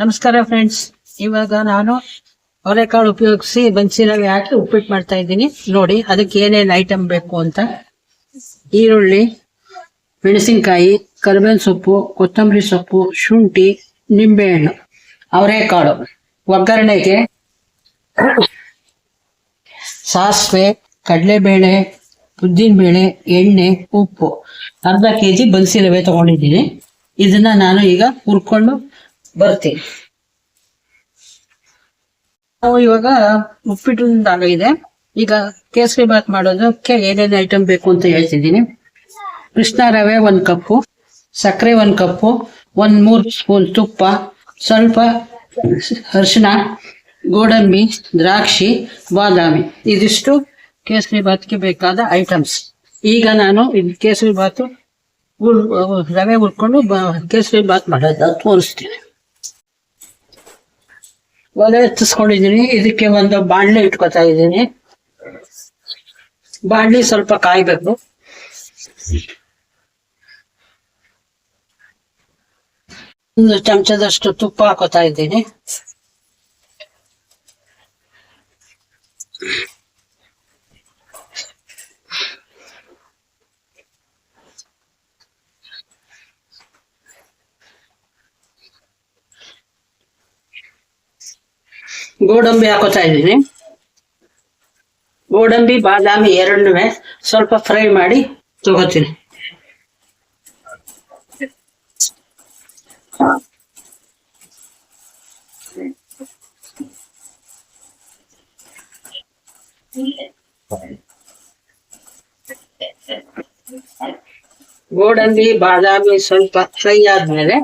ನಮಸ್ಕಾರ ಫ್ರೆಂಡ್ಸ್ ಇವಾಗ ನಾನು ಅವರೆಕಾಳು ಉಪಯೋಗಿಸಿ ಬನ್ಸಿನಲ್ಲಿ ಹಾಕಿ ಉಪ್ಪಿಟ್ಟು ಮಾಡ್ತಾ ಇದ್ದೀನಿ. ನೋಡಿ, ಅದಕ್ಕೆ ಏನೇನು ಐಟಮ್ ಬೇಕು ಅಂತ. ಈರುಳ್ಳಿ, ಮೆಣಸಿನಕಾಯಿ, ಕರಿಬೇವಿನ ಸೊಪ್ಪು, ಕೊತ್ತಂಬರಿ ಸೊಪ್ಪು, ಶುಂಠಿ, ನಿಂಬೆಹಣ್ಣು, ಅವರೆಕಾಳು. ಒಗ್ಗರಣೆಗೆ ಸಾಸಿವೆ, ಕಡಲೆಬೇಳೆ, ಉದ್ದಿನಬೇಳೆ, ಎಣ್ಣೆ, ಉಪ್ಪು. ಅರ್ಧ ಕೆ ಜಿ ತಗೊಂಡಿದ್ದೀನಿ. ಇದನ್ನ ನಾನು ಈಗ ಹುರ್ಕೊಂಡು ಬರ್ತೀನಿ. ನಾವು ಇವಾಗ ಉಪ್ಪಿಟ್ಟಿಂದಾಗಿದೆ ಈಗ ಕೇಸರಿ ಬಾತ್ ಮಾಡೋದಕ್ಕೆ ಏನೇನು ಐಟಮ್ ಬೇಕು ಅಂತ ಹೇಳ್ತಿದ್ದೀನಿ. ಕೃಷ್ಣ ರವೆ ಒಂದು ಕಪ್ಪು, ಸಕ್ಕರೆ ಒಂದು ಕಪ್ಪು, ಒಂದು ಮೂರು ಸ್ಪೂನ್ ತುಪ್ಪ, ಸ್ವಲ್ಪ ಅರಿಶಿಣ, ಗೋಡಂಬಿ, ದ್ರಾಕ್ಷಿ, ಬಾದಾಮಿ. ಇದಿಷ್ಟು ಕೇಸರಿ ಬಾತ್ಗೆ ಬೇಕಾದ ಐಟಮ್ಸ್ ಈಗ ನಾನು ಇದು ಕೇಸರಿ ಬಾತು ಉಳ್ ರವೆ ಹುರ್ಕೊಂಡು ಕೇಸರಿ ಬಾತ್ ಮಾಡೋದು ತೋರಿಸ್ತೀನಿ. ಒಲೆ ಎತ್ತಿಸ್ಕೊಂಡಿದ್ದೀನಿ ಇದಕ್ಕೆ ಒಂದು ಬಾಣಲೆ ಇಟ್ಕೊತಾ ಇದ್ದೀನಿ ಬಾಣಲಿ ಸ್ವಲ್ಪ ಕಾಯ್ಬೇಕು. ಒಂದು ಚಮಚದಷ್ಟು ತುಪ್ಪ ಹಾಕೋತಾ ಇದ್ದೀನಿ. ಗೋಡಂಬಿ ಹಾಕೋತಾ ಇದ್ದೀನಿ. ಗೋಡಂಬಿ, ಬಾದಾಮಿ ಎರಡನ್ನೂ ಸ್ವಲ್ಪ ಫ್ರೈ ಮಾಡಿ ತಗೋತೀನಿ. ಗೋಡಂಬಿ, ಬಾದಾಮಿ ಸ್ವಲ್ಪ ಫ್ರೈ ಆದ್ಮೇಲೆ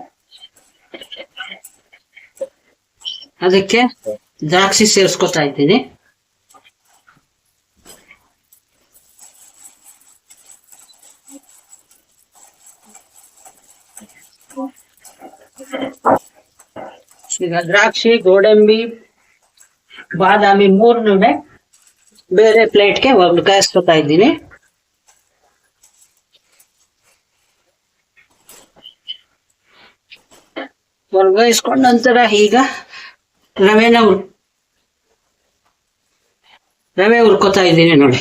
ಅದಕ್ಕೆ ದ್ರಾಕ್ಷಿ ಸೇರಿಸ್ಕೊತಾ ಇದ್ದೀನಿ. ಈಗ ದ್ರಾಕ್ಷಿ, ಗೋಡಂಬಿ, ಬಾದಾಮಿ ಮೂರನ್ನೂ ಬೇರೆ ಪ್ಲೇಟ್ಗೆ ವರ್ಗಾಯಿಸ್ಕೊತಾ ಇದ್ದೀನಿ. ವರ್ಗಾಯಿಸ್ಕೊಂಡ ನಂತರ ಈಗ ರವೆನ ಉರ್ ರವೆ ಹುರ್ಕೋತಾ ಇದ್ದೀನಿ ನೋಡಿ.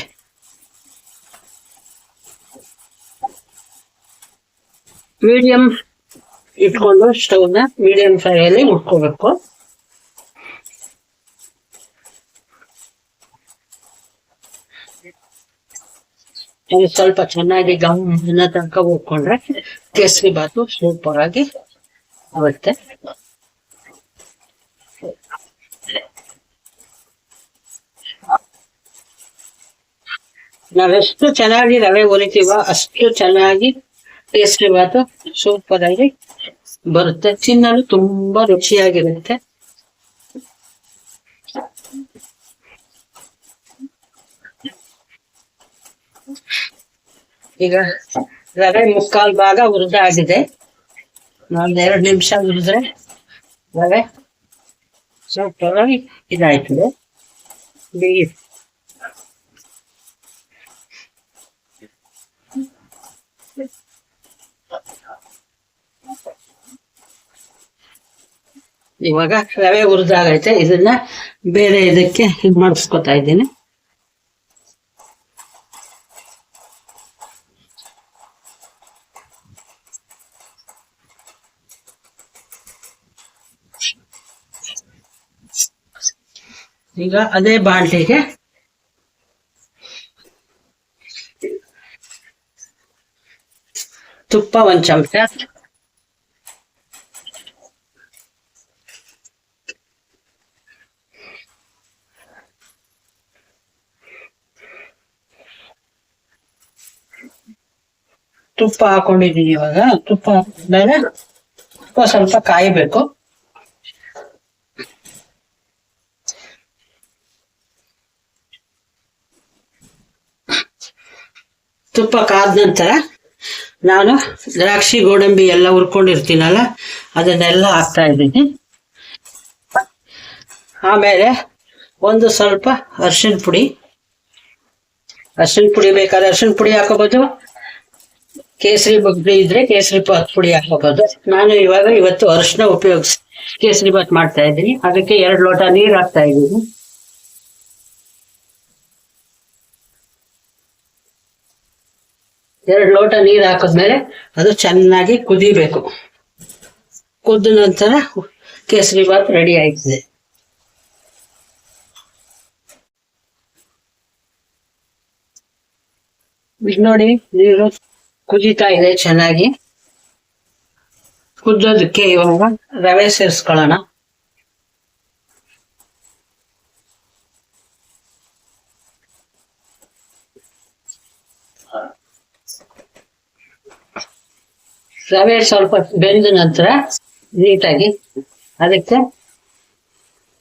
ಮೀಡಿಯಂ ಇಟ್ಕೊಂಡು ಸ್ಟವ್ನ ಮೀಡಿಯಂ ಫ್ರೈಯಲ್ಲಿ ಹುರ್ಕೋಬೇಕು. ಸ್ವಲ್ಪ ಚೆನ್ನಾಗಿ ಗಮನ ತನಕ ಹೋಗ್ಕೊಂಡ್ರೆ ಕೇಸರಿ ಬಾತು ಸೂಪರ್ ಆಗಿ ಆಗುತ್ತೆ. ನಾವೆಷ್ಟು ಚೆನ್ನಾಗಿ ರವೆ ಹೊಲಿತೀವ ಅಷ್ಟು ಚೆನ್ನಾಗಿ ಟೇಸ್ಟ್ ಬಾತು ಸೂಪರ್ ಆಗಿ ಬರುತ್ತೆ. ತಿನ್ನಲು ತುಂಬಾ ರುಚಿಯಾಗಿರುತ್ತೆ. ಈಗ ರವೆ ಮುಕ್ಕಾಲ್ ಭಾಗ ಹುರಿದಾಗಿದೆ. ನಾನು ಎರಡು ನಿಮಿಷ ಹುರಿದ್ರೆ ರವೆ ಸೂಪರ್ ಆಗಿ ಇದಾಯ್ತದೆ ಬೇಯಿ ಇವಾಗ ರವೆ ಹುರಿದಾಗೈತೆ ಇದನ್ನ ಬೇರೆ ಇದಕ್ಕೆ ಇದು ಮಾಡಿಸ್ಕೊತಾ ಇದ್ದೀನಿ ಈಗ ಅದೇ ಬಾಂಡ್ಲಿಗೆ ತುಪ್ಪ ಒಂದ್ ಚಮಚ ತುಪ್ಪ ಹಾಕೊಂಡಿದೀನಿ ಇವಾಗ ತುಪ್ಪ ಹಾಕಿದ್ಮೇಲೆ ತುಪ್ಪ ಸ್ವಲ್ಪ ಕಾಯಬೇಕು. ತುಪ್ಪ ಕಾದ ನಂತರ ನಾನು ದ್ರಾಕ್ಷಿ, ಗೋಡಂಬಿ ಎಲ್ಲ ಹುರ್ಕೊಂಡಿರ್ತೀನಲ್ಲ, ಅದನ್ನೆಲ್ಲ ಹಾಕ್ತಾ ಇದ್ದೀನಿ. ಆಮೇಲೆ ಒಂದು ಸ್ವಲ್ಪ ಅರ್ಶಿಣ ಪುಡಿ. ಅರ್ಶಿಣ ಪುಡಿ ಬೇಕಾದ್ರೆ ಅರ್ಶಿಣ ಪುಡಿ ಹಾಕೋಬಹುದು ಕೇಸರಿ ಬುಗ್ರಿ ಇದ್ರೆ ಕೇಸರಿ ಬಾತ್ ಪುಡಿ ಹಾಕೋಬಹುದು ನಾನು ಇವಾಗ ಇವತ್ತು ಅರಿಶಿನ ಉಪಯೋಗಿಸಿ ಕೇಸರಿ ಬಾತ್ ಮಾಡ್ತಾ ಇದ್ದೀನಿ. ಅದಕ್ಕೆ ಎರಡು ಲೋಟ ನೀರು ಹಾಕ್ತಾ ಇದ್ದೀನಿ. ಎರಡು ಲೋಟ ನೀರು ಹಾಕಿದ್ಮೇಲೆ ಅದು ಚೆನ್ನಾಗಿ ಕುದಿಬೇಕು. ಕುದ್ದ ನಂತರ ಕೇಸರಿ ಬಾತ್ ರೆಡಿ ಆಯ್ತದೆ. ಈಗ ನೋಡಿ ನೀರು ಕುದೀತಾ ಇದೆ ಚೆನ್ನಾಗಿ. ಕುದ್ದೋದಕ್ಕೆ ಇವಾಗ ರವೆ ಸೇರಿಸ್ಕೊಳ್ಳೋಣ. ರವೆ ಸ್ವಲ್ಪ ಬೆಂದ ನಂತರ ನೀಟಾಗಿ ಅದಕ್ಕೆ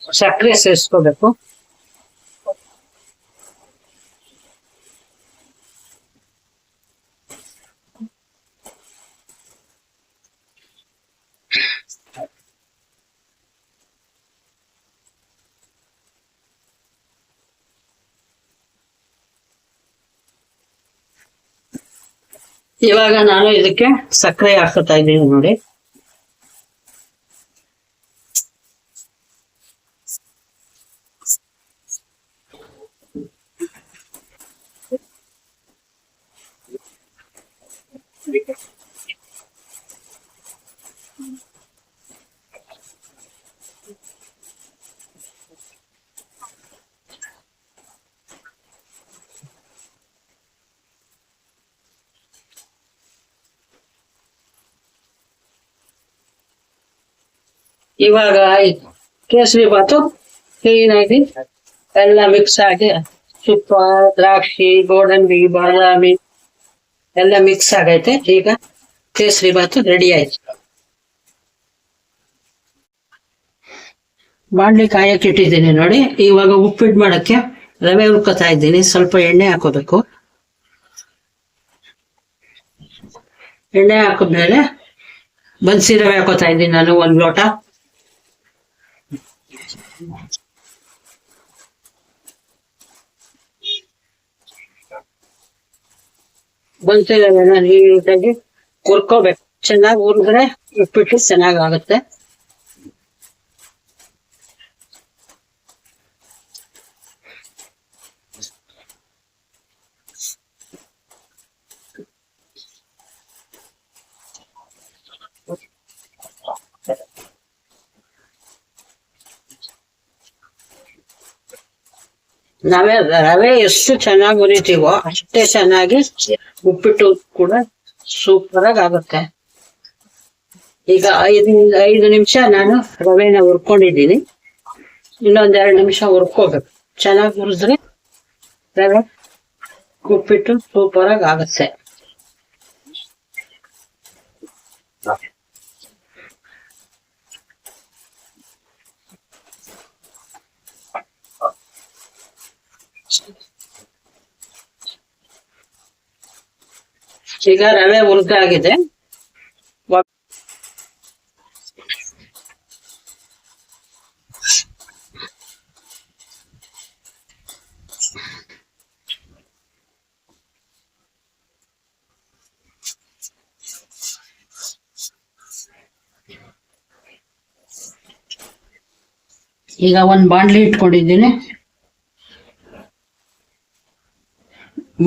ಸಕ್ಕರೆ ಸೇರಿಸ್ಕೋಬೇಕು. ಇವಾಗ ನಾನು ಇದಕ್ಕೆ ಸಕ್ಕರೆ ಹಾಕೋತಾ ಇದ್ದೀನಿ ನೋಡಿ. ಇವಾಗ ಕೇಸರಿ ಬಾತು ಕ್ಲೀನ್ ಆಗಿ ಎಲ್ಲ ಮಿಕ್ಸ್ ಆಗಿ ತುಪ್ಪ, ದ್ರಾಕ್ಷಿ, ಗೋಡಂಬಿ, ಬಾದಾಮಿ ಎಲ್ಲ ಮಿಕ್ಸ್ ಆಗೈತೆ. ಈಗ ಕೇಸರಿ ಬಾತು ರೆಡಿ ಆಯ್ತು. ಬಾಂಡ್ಲಿ ಕಾಯಕ್ಕೆ ಇಟ್ಟಿದ್ದೀನಿ ನೋಡಿ. ಇವಾಗ ಉಪ್ಪಿಟ್ಟು ಮಾಡಕ್ಕೆ ರವೆ ಹುರ್ಕೊತಾ ಇದ್ದೀನಿ. ಸ್ವಲ್ಪ ಎಣ್ಣೆ ಹಾಕೋಬೇಕು. ಎಣ್ಣೆ ಹಾಕಿದ್ಮೇಲೆ ಬನ್ಸಿ ರವೆ ಹಾಕೋತಾ ಇದ್ದೀನಿ ನಾನು ಒಂದು ಲೋಟ. ಬನ್ಸಿ ರವೆನ ನೀಟಾಗಿ ಹುರ್ಕೋಬೇಕು. ಚೆನ್ನಾಗಿ ಹುರಿದ್ರೆ ಉಪ್ಪಿಟ್ಟು ಚೆನ್ನಾಗಾಗುತ್ತೆ. ನಾವೇ ರವೆ ಎಷ್ಟು ಚೆನ್ನಾಗಿ ಹುರಿತೀವೋ ಅಷ್ಟೇ ಚೆನ್ನಾಗಿ ಉಪ್ಪಿಟ್ಟು ಕೂಡ ಸೂಪರ್ ಆಗಿ ಆಗುತ್ತೆ. ಈಗ ಐದು ಐದು ನಿಮಿಷ ನಾನು ರವೆನ ಹುರ್ಕೊಂಡಿದ್ದೀನಿ. ಇನ್ನೊಂದ್ ಎರಡು ನಿಮಿಷ ಹುರ್ಕೋಬೇಕು. ಚೆನ್ನಾಗಿ ಹುರಿದ್ರೆ ರವೆ ಉಪ್ಪಿಟ್ಟು ಸೂಪರ್ ಆಗಿ ಆಗುತ್ತೆ. ಈಗ ರವೆ ಹುರ್ಗಾಗಿದೆ ಆಗಿದೆ. ಈಗ ಒಂದ್ ಬಾಂಡ್ಲಿ ಇಟ್ಕೊಂಡಿದ್ದೀನಿ.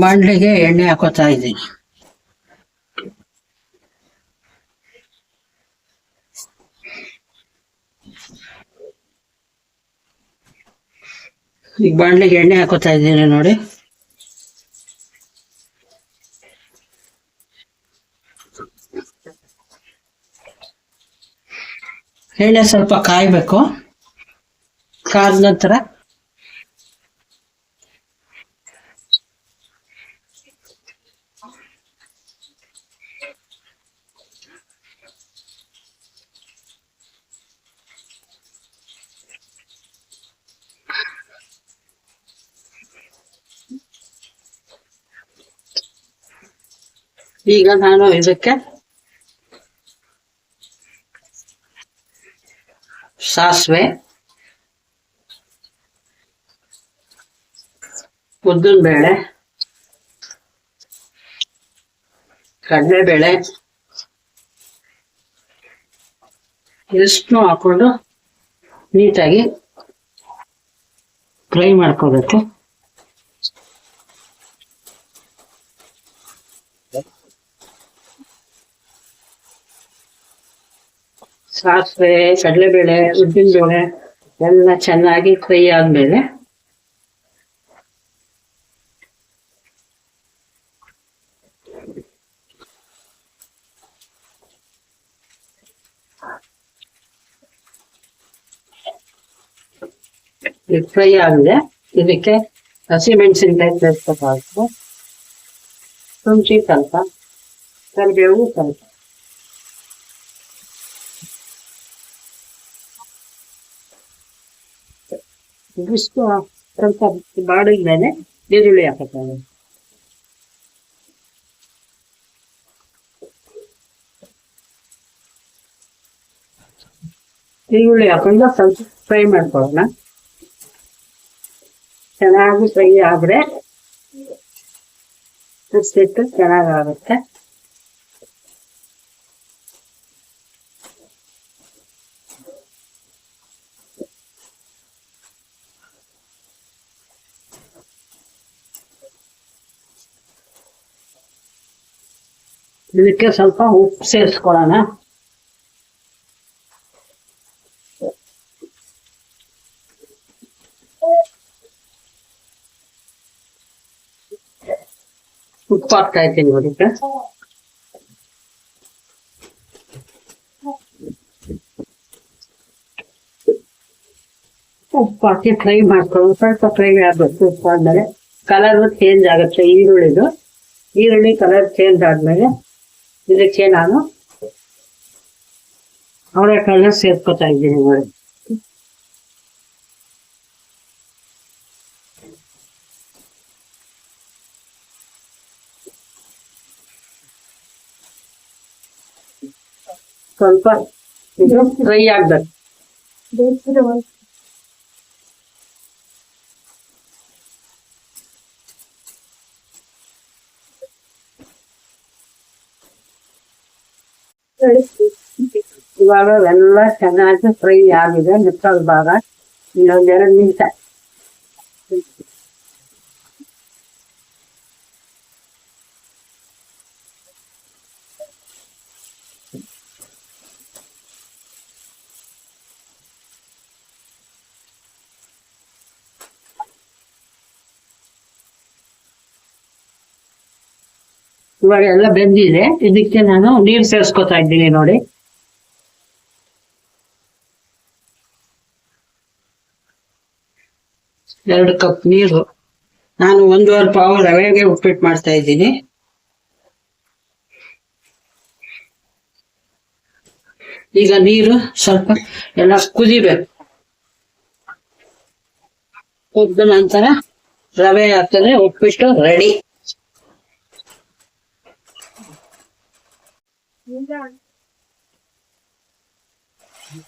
ಬಾಂಡ್ಲಿಗೆ ಎಣ್ಣೆ ಹಾಕೋತಾ ಇದ್ದೀನಿ. ಈಗ ಬಾಣ್ಲಿಗೆ ಎಣ್ಣೆ ಹಾಕೋತಾ ಇದ್ದೀನಿ ನೋಡಿ. ಎಣ್ಣೆ ಸ್ವಲ್ಪ ಕಾಯ್ಬೇಕು. ಕಾದ ನಂತರ ಈಗ ನಾನು ಇದಕ್ಕೆ ಸಾಸಿವೆ ಉದ್ದಿನ ಬೇಳೆ ಕಡಲೆಬೇಳೆ ಇಷ್ಟು ಹಾಕೊಂಡು ನೀಟಾಗಿ ಫ್ರೈ ಮಾಡ್ಕೋಬೇಕು. ಸಾಸಿವೆ ಕಡಲೆಬೇಳೆ ಉದ್ದಿನಬೇಳೆ ಎಲ್ಲ ಚೆನ್ನಾಗಿ ಫ್ರೈ ಆದ್ಮೇಲೆ ಫ್ರೈ ಆಗಿದೆ ಇದಕ್ಕೆ ಹಸಿಮೆಣಸಿನಕಾಯಿ ಸೇರಿಸ್ಬೇಕಾಗುತ್ತೆ ಶುಂಠಿ ಸ್ವಲ್ಪ, ಕರಿಬೇವು ಸ್ವಲ್ಪ. ಇದಿಷ್ಟು ಸ್ವಲ್ಪ ಬಾಡಿದ್ಮೇಲೆ ಈರುಳ್ಳಿ ಹಾಕುತ್ತಾರೆ ಈರುಳ್ಳಿ ಹಾಕೊಂಡು ಸ್ವಲ್ಪ ಫ್ರೈ ಮಾಡ್ಕೊಳ್ಳೋಣ. ಚೆನ್ನಾಗಿ ಫ್ರೈ ಆದರೆ ಬಿಟ್ಟು ಚೆನ್ನಾಗಾಗುತ್ತೆ. ಇದಕ್ಕೆ ಸ್ವಲ್ಪ ಉಪ್ಪು ಸೇರಿಸ್ಕೊಳ್ಳೋಣ ಉಪ್ಪು ಹಾಕ್ತಾ ಇದ್ದೀನಿ ಅದಕ್ಕೆ. ಉಪ್ಪು ಹಾಕಿ ಫ್ರೈ ಮಾಡ್ಕೊಳ್ಳೋದು ಸ್ವಲ್ಪ ಫ್ರೈ ಆಗಬೇಕು ಉಪ್ಪು ಆದ್ಮೇಲೆ ಕಲರ್ ಚೇಂಜ್ ಆಗುತ್ತೆ ಈರುಳ್ಳಿದು. ಈರುಳ್ಳಿ ಕಲರ್ ಚೇಂಜ್ ಆದ್ಮೇಲೆ ಇದಕ್ಕೆ ನಾನು ಅವರೆಕಾಳನ್ನ ಸೇರ್ಕೊತಾ ಇದ್ದೀನಿ ನೋಡಿ ಸ್ವಲ್ಪ ಇದು ಫ್ರೈ ಆಗ್ಬೇಕು ಇವಾಗ ಎಲ್ಲ ಚೆನ್ನಾಗಿ ಫ್ರೈ ಆಗಿದೆ ಮುಕ್ಕಲ್ ಭಾಗ. ಇನ್ನೊಂದೆರಡು ನಿಮಿಷ. ಇವಾಗ ಎಲ್ಲ ಬೆಂದಿದೆ. ಇದಕ್ಕೆ ನಾನು ನೀರು ಸೇರಿಸ್ಕೊತಾ ಇದ್ದೀನಿ ನೋಡಿ. ಎರಡು ಕಪ್ ನೀರು. ನಾನು ಒಂದೂವರೆ ಪಾವು ರವೆಗೆ ಉಪ್ಪಿಟ್ಟು ಮಾಡ್ತಾ ಇದ್ದೀನಿ. ಈಗ ನೀರು ಸ್ವಲ್ಪ ಎಲ್ಲ ಕುದಿಬೇಕು. ಕುದ್ದ ನಂತರ ರವೆ ಹಾಕಿದ್ರೆ ಉಪ್ಪಿಟ್ಟು ರೆಡಿ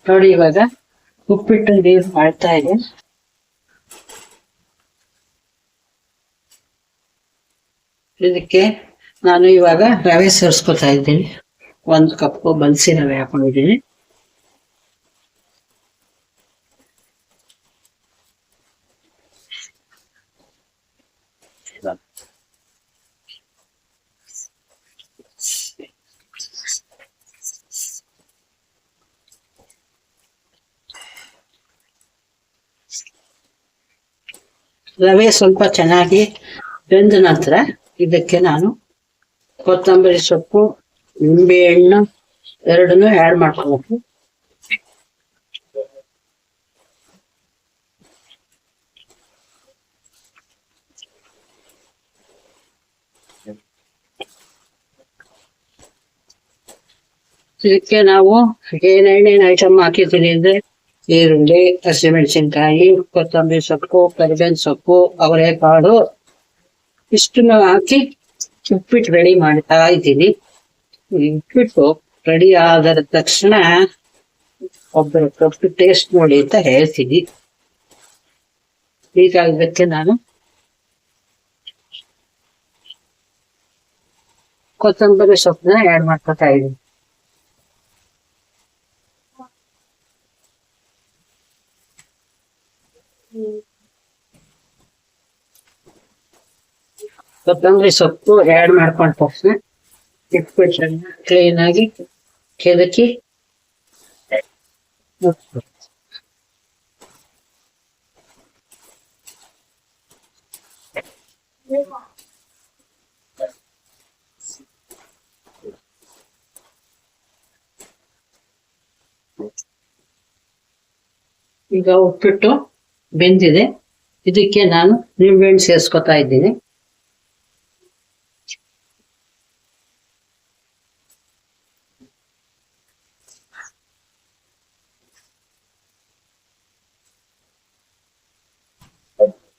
ನೋಡಿ ಇವಾಗ ಉಪ್ಪಿಟ್ಟು ನೀರು ಮಾಡ್ತಾ ಇದೆ ಇದಕ್ಕೆ ನಾನು ಇವಾಗ ರವೆ ಸೇರಿಸ್ಕೊತಾ ಇದ್ದೀನಿ. ಒಂದು ಕಪ್ಪು ಬನ್ಸಿ ರವೆ ಹಾಕೊಂಡಿದ್ದೀನಿ. ರವೆ ಸ್ವಲ್ಪ ಚೆನ್ನಾಗಿ ಬೆಂದ ನಂತರ ಇದಕ್ಕೆ ನಾನು ಕೊತ್ತಂಬರಿ ಸೊಪ್ಪು ನಿಂಬೆ ಹಣ್ಣು ಎರಡನ್ನೂ ಆ್ಯಡ್ ಮಾಡ್ಕೋಬೇಕು. ಇದಕ್ಕೆ ನಾವು ಏನೇನೇನು ಐಟಮ್ ಹಾಕಿದ್ದೀನಿ ಅಂದ್ರೆ ಈರುಳ್ಳಿ, ಹಸಿಮೆಣಸಿನ್ಕಾಯಿ, ಕೊತ್ತಂಬರಿ ಸೊಪ್ಪು, ಕರಿಬೇವಿನ ಸೊಪ್ಪು, ಅವರೆಕಾಳು, ಇಷ್ಟನ್ನು ಹಾಕಿ ಉಪ್ಪಿಟ್ಟು ರೆಡಿ ಮಾಡ್ತಾ ಇದ್ದೀನಿ. ಉಪ್ಪಿಟ್ಟು ರೆಡಿ ಆದ ತಕ್ಷಣ ಒಬ್ಬರ ಕಪ್ಪು ಟೇಸ್ಟ್ ನೋಡಿ ಅಂತ ಹೇಳ್ತೀನಿ. ಈಗ ನಾನು ಕೊತ್ತಂಬರಿ ಸೊಪ್ಪನ್ನ ಆ್ಯಡ್ ಮಾಡ್ಕೊತಾ ಇದ್ದೀನಿ. ಕೊತ್ತಂಬರಿ ಸೊಪ್ಪು ಆ್ಯಡ್ ಮಾಡ್ಕೊಂಡು ತಕ್ಷಣ ಇಟ್ಬಿಟ್ರೆ ಕ್ಲೀನ್ ಆಗಿ ಕೆದಕಿ ಈಗ ಉಪ್ಪಿಟ್ಟು ಬೆಂದಿದೆ. ಇದಕ್ಕೆ ನಾನು ನಿಂಬೆಹಣ್ಣು ಸೇರಿಸ್ಕೊತಾ ಇದ್ದೀನಿ.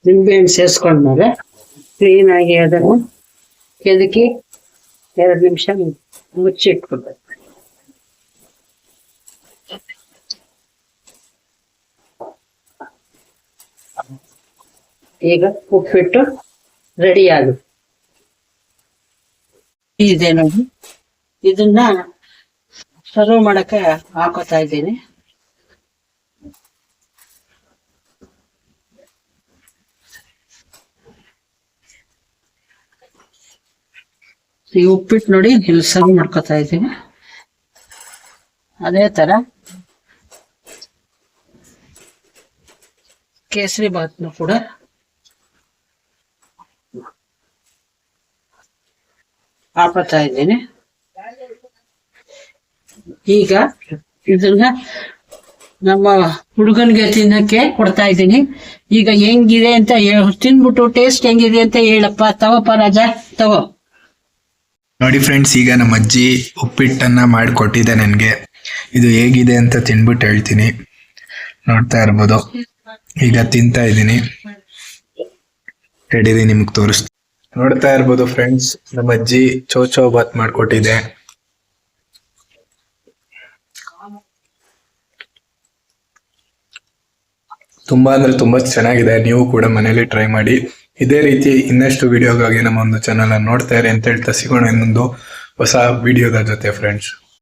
ನಿಂಬೆಹಣ್ಣು ಸೇರಿಸ್ಕೊಂಡ್ಮೇಲೆ? ಕ್ಲೀನ್ ಆಗಿ ಅದನ್ನು ಕೆದಕಿ ಎರಡು ನಿಮಿಷ ಮುಚ್ಚಿಟ್ಕೊಬೇಕು ಈಗ ಉಪ್ಪಿಟ್ಟು ರೆಡಿ ಆಗಿ. ಇದೆ ನೋಡಿ ಇದನ್ನ ಸರ್ವ್ ಮಾಡಕ್ಕೆ ಹಾಕೋತಾ ಇದ್ದೀನಿ. ಈ ಉಪ್ಪಿಟ್ಟು ನೋಡಿ ಇಲ್ಲಿ ಮಾಡ್ಕೊತಾ ಇದ್ದೀನಿ. ಅದೇ ತರ. ಕೇಸರಿ ಬಾತ್ನು ಕೂಡ. ಹಾಕೋತಾ ಇದ್ದೀನಿ. ಈಗ ಇದನ್ನ ನಮ್ಮ ಹುಡುಗನ್ಗೆ ತಿನ್ನಕ್ಕೆ ಕೊಡ್ತಾ ಇದ್ದೀನಿ. ಈಗ ಹೆಂಗಿದೆ ಅಂತ ತಿನ್ಬಿಟ್ಟು ಟೇಸ್ಟ್ ಹೆಂಗಿದೆ ಅಂತ ಹೇಳಪ್ಪ. ತಗೋಪ್ಪ ರಾಜ, ತಗೋ. ನೋಡಿ ಫ್ರೆಂಡ್ಸ್ ಈಗ ನಮ್ಮ ಅಜ್ಜಿ ಉಪ್ಪಿಟ್ಟನ್ನ ಮಾಡಿಕೊಟ್ಟಿದೆ ನನಗೆ. ಇದು ಹೇಗಿದೆ ಅಂತ ತಿನ್ಬಿಟ್ಟು ಹೇಳ್ತೀನಿ. ನೋಡ್ತಾ ಇರ್ಬೋದು. ಈಗ ತಿಂತಾ ಇದ್ದೀನಿ. ರೆಡಿ ನಿಮ್ಗೆ ತೋರಿಸ್ತೀನಿ. ನೋಡ್ತಾ ಇರ್ಬೋದು ಫ್ರೆಂಡ್ಸ್ ನಮ್ಮ ಅಜ್ಜಿ ಚೋಚೋ ಬಾತ್ ಮಾಡಿಕೊಟ್ಟಿದೆ. ತುಂಬಾ ಅಂದ್ರೆ ತುಂಬಾ ಚೆನ್ನಾಗಿದೆ. ನೀವು ಕೂಡ ಮನೇಲಿ ಟ್ರೈ ಮಾಡಿ. ಇದೇ ರೀತಿ ಇನ್ನಷ್ಟು ವಿಡಿಯೋಗಾಗಿ ನಮ್ಮ ಒಂದು ಚಾನಲ್ ನೋಡ್ತಾ ಇರಿ ಅಂತ ಹೇಳ್ತಾ ಸಿಗೋಣ ಇನ್ನೊಂದು ಹೊಸ ವಿಡಿಯೋದ ಜೊತೆ ಫ್ರೆಂಡ್ಸ್